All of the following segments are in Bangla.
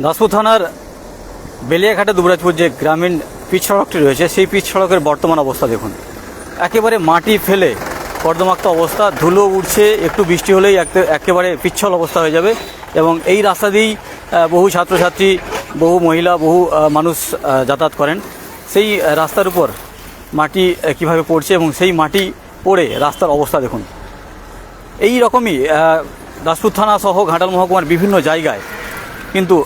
দাসপুর থানার বেলিয়াঘাটে দুবরাজপুর যে গ্রামীণ পিচ সড়কটি রয়েছে, সেই পিচ সড়কের বর্তমান অবস্থা দেখুন। একেবারে মাটি ফেলে কর্দমাক্ত অবস্থা, ধুলো উঠছে একটু বৃষ্টি হলেই একে- একেবারে পিচ্ছল অবস্থা হয়ে যাবে এবং এই রাস্তা দিয়েই বহু ছাত্রছাত্রী, বহু মহিলা, বহু মানুষ যাতায়াত করেন। সেই রাস্তার উপর মাটি কীভাবে পড়ছে এবং সেই মাটি পড়ে রাস্তার অবস্থা দেখুন। এই রকমই দাসপুর থানা সহ ঘাটাল মহকুমার বিভিন্ন জায়গায় কিন্তু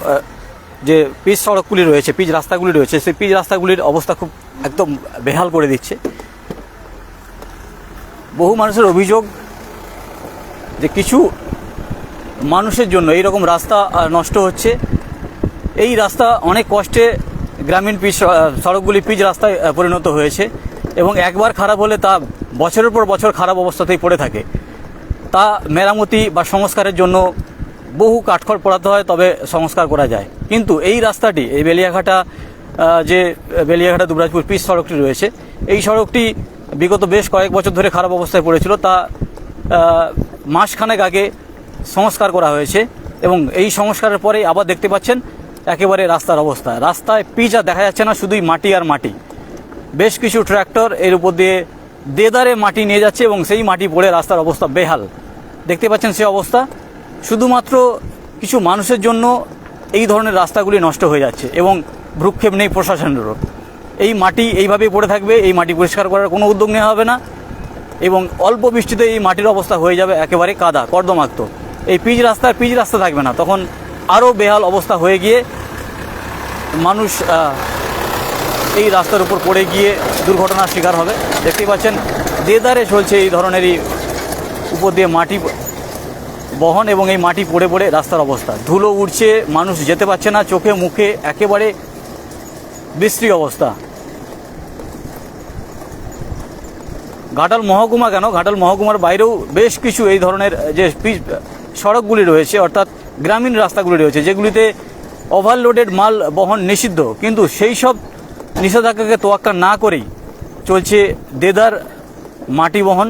যে পিচ সড়কগুলি রয়েছে, পিচ রাস্তাগুলি রয়েছে, সেই পিচ রাস্তাগুলির অবস্থা খুব একদম বেহাল করে দিচ্ছে। বহু মানুষের অভিযোগ যে কিছু মানুষের জন্য এই রকম রাস্তা নষ্ট হচ্ছে। এই রাস্তা অনেক কষ্টে গ্রামীণ পিচ সড়কগুলি পিচ রাস্তায় পরিণত হয়েছে এবং একবার খারাপ হলে তা বছরের পর বছর খারাপ অবস্থাতেই পড়ে থাকে। তা মেরামতি বা সংস্কারের জন্য বহু কাঠখড় পোড়াতে হয়, তবে সংস্কার করা যায়। কিন্তু এই রাস্তাটি, এই বেলিয়াঘাটা যে বেলিয়াঘাটা দুবরাজপুর পিচ সড়কটি রয়েছে, এই সড়কটি বিগত বেশ কয়েক বছর ধরে খারাপ অবস্থায় পড়েছিল। তা মাসখানেক আগে সংস্কার করা হয়েছে এবং এই সংস্কারের পরে আবার দেখতে পাচ্ছেন একেবারে রাস্তার অবস্থা। রাস্তায় পিচ আর দেখা যাচ্ছে না, শুধুই মাটি আর মাটি। বেশ কিছু ট্র্যাক্টর এর উপর দিয়ে দেদারে মাটি নিয়ে যাচ্ছে এবং সেই মাটি পড়ে রাস্তার অবস্থা বেহাল। দেখতে পাচ্ছেন সেই অবস্থা। শুধুমাত্র কিছু মানুষের জন্য এই ধরনের রাস্তাগুলি নষ্ট হয়ে যাচ্ছে এবং ভ্রুক্ষেপ নেই প্রশাসনেরও। এই মাটি এইভাবেই পড়ে থাকবে, এই মাটি পরিষ্কার করার কোনো উদ্যোগ নেওয়া হবে না এবং অল্প বৃষ্টিতে এই মাটির অবস্থা হয়ে যাবে একেবারে কাদা, কর্দমাক্ত। এই পিচ রাস্তার পিচ রাস্তা থাকবে না, তখন আরও বেহাল অবস্থা হয়ে গিয়ে মানুষ এই রাস্তার উপর পড়ে গিয়ে দুর্ঘটনার শিকার হবে। দেখতেই পাচ্ছেন, দেদারে চলছে এই ধরনেরই উপর দিয়ে মাটি বহন এবং এই মাটি পড়ে পড়ে রাস্তার অবস্থা। ধুলো উঠছে মানুষ যেতে পারছে না, চোখে মুখে একেবারে বিশ্রী অবস্থা। ঘাটাল মহকুমা কেন? ঘাটাল মহকুমার বাইরেও বেশ কিছু এই ধরনের, যে সড়কগুলি রয়েছে, অর্থাৎ গ্রামীণ রাস্তাগুলি রয়েছে, যেগুলিতে ওভারলোডেড মাল বহন নিষিদ্ধ। কিন্তু সেই সব নিষেধাজ্ঞাকে তোয়াক্কা না করেই চলছে দেদার মাটি বহন।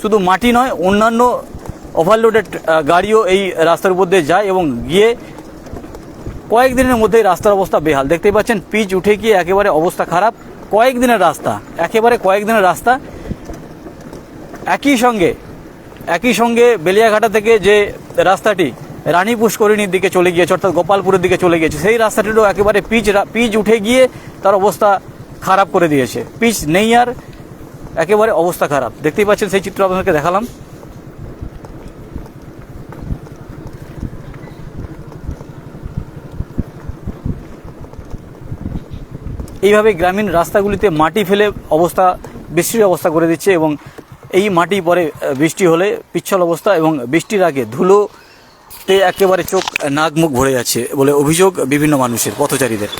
শুধু মাটি নয়, অন্যান্য ওভারলোডেড গাড়িও এই রাস্তার উপর দিয়ে যায় এবং গিয়ে কয়েকদিনের মধ্যেই রাস্তার অবস্থা বেহাল। দেখতেই পাচ্ছেন, পিচ উঠে গিয়ে একেবারে অবস্থা খারাপ। কয়েকদিনের রাস্তা, একেবারে কয়েকদিনের রাস্তা। একই সঙ্গে একই সঙ্গে বেলিয়াঘাটা থেকে যে রাস্তাটি রানী পুষ্করিণীর দিকে চলে গিয়েছে, অর্থাৎ গোপালপুরের দিকে চলে গিয়েছে, সেই রাস্তাটিরও একেবারে পিচ পিচ উঠে গিয়ে তার অবস্থা খারাপ করে দিয়েছে। পিচ নেই আর, একেবারে অবস্থা খারাপ। দেখতেই পাচ্ছেন, সেই চিত্র আপনাদেরকে দেখালাম। এইভাবে গ্রামীণ রাস্তাগুলিতে মাটি ফেলে অবস্থা, বৃষ্টির অবস্থা করে দিচ্ছে এবং এই মাটি পরে বৃষ্টি হলে পিচ্ছল অবস্থা এবং বৃষ্টির আগে ধুলোতে একেবারে চোখ, নাক, মুখ ভরে যাচ্ছে বলে অভিযোগ বিভিন্ন মানুষের, পথচারীদের।